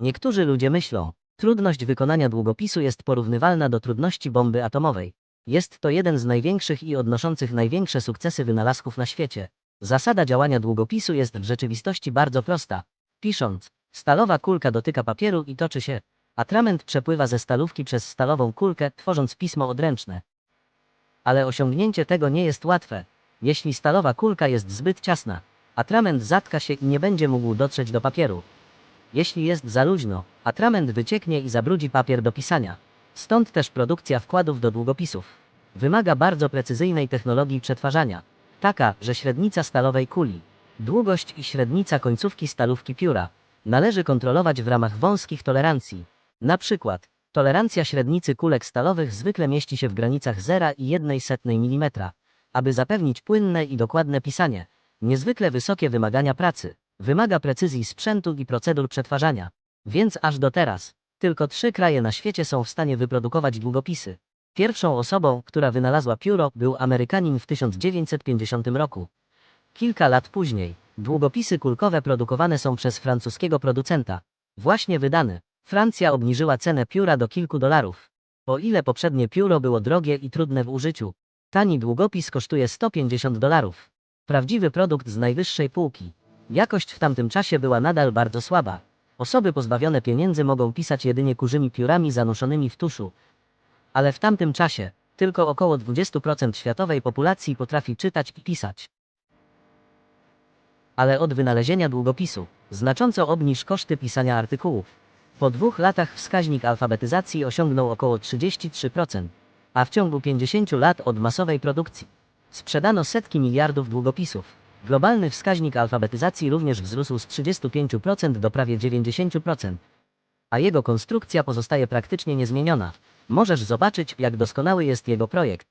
Niektórzy ludzie myślą, trudność wykonania długopisu jest porównywalna do trudności bomby atomowej. Jest to jeden z największych i odnoszących największe sukcesy wynalazków na świecie. Zasada działania długopisu jest w rzeczywistości bardzo prosta. Pisząc, stalowa kulka dotyka papieru i toczy się. Atrament przepływa ze stalówki przez stalową kulkę, tworząc pismo odręczne. Ale osiągnięcie tego nie jest łatwe. Jeśli stalowa kulka jest zbyt ciasna, atrament zatka się i nie będzie mógł dotrzeć do papieru. Jeśli jest za luźno, atrament wycieknie i zabrudzi papier do pisania. Stąd też produkcja wkładów do długopisów. Wymaga bardzo precyzyjnej technologii przetwarzania. Taka, że średnica stalowej kuli, długość i średnica końcówki stalówki pióra należy kontrolować w ramach wąskich tolerancji. Na przykład, tolerancja średnicy kulek stalowych zwykle mieści się w granicach 0,1 mm, aby zapewnić płynne i dokładne pisanie. Niezwykle wysokie wymagania pracy. Wymaga precyzji sprzętu i procedur przetwarzania. Więc aż do teraz, tylko trzy kraje na świecie są w stanie wyprodukować długopisy. Pierwszą osobą, która wynalazła pióro, był Amerykanin w 1950 roku. Kilka lat później, długopisy kulkowe produkowane są przez francuskiego producenta. Właśnie wydany. Francja obniżyła cenę pióra do kilku dolarów. O ile poprzednie pióro było drogie i trudne w użyciu, tani długopis kosztuje 150 dolarów. Prawdziwy produkt z najwyższej półki. Jakość w tamtym czasie była nadal bardzo słaba. Osoby pozbawione pieniędzy mogą pisać jedynie kurzymi piórami zanuszonymi w tuszu. Ale w tamtym czasie tylko około 20% światowej populacji potrafi czytać i pisać. Ale od wynalezienia długopisu znacząco obniż koszty pisania artykułów. Po dwóch latach wskaźnik alfabetyzacji osiągnął około 33%, a w ciągu 50 lat od masowej produkcji sprzedano setki miliardów długopisów. Globalny wskaźnik alfabetyzacji również wzrósł z 35% do prawie 90%, a jego konstrukcja pozostaje praktycznie niezmieniona. Możesz zobaczyć, jak doskonały jest jego projekt.